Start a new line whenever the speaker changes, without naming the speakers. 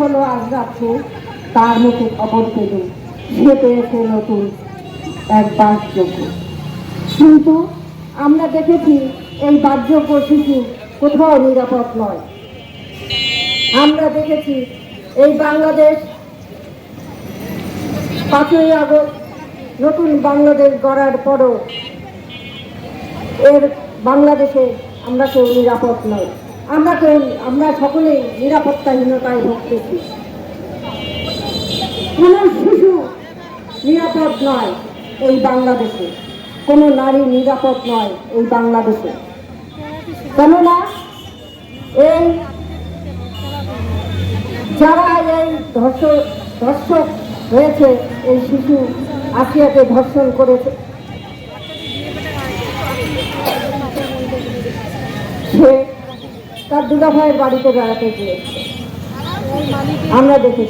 হলো আজ রাত্রে তার মুখে খবর পেল, সে পেয়েছে নতুন এক বাসযোগ্য। কিন্তু আমরা দেখেছি এই বাসযোগ্য শিশু কোথাও নিরাপদ নয়। আমরা দেখেছি এই বাংলাদেশ পাঁচই আগস্ট, নতুন বাংলাদেশ গড়ার পরও এর বাংলাদেশে আমরা কেউ নিরাপদ নই আমরা কেউ আমরা সকলেই নিরাপত্তাহীনতায় ভুগতেছি। কোনো শিশু নিরাপদ নয় এই বাংলাদেশে। কোনো নারী নিরাপদ নয় এই বাংলাদেশে। কেননা এই যারা এই ধর্ষক ধর্ষক হয়েছে, এই শিশু আসিয়াকে ধর্ষণ করেছে, সে তার দুলা ভাইয়ের বাড়িতে বেড়াতে গিয়েছে। আমরা দেখেছি।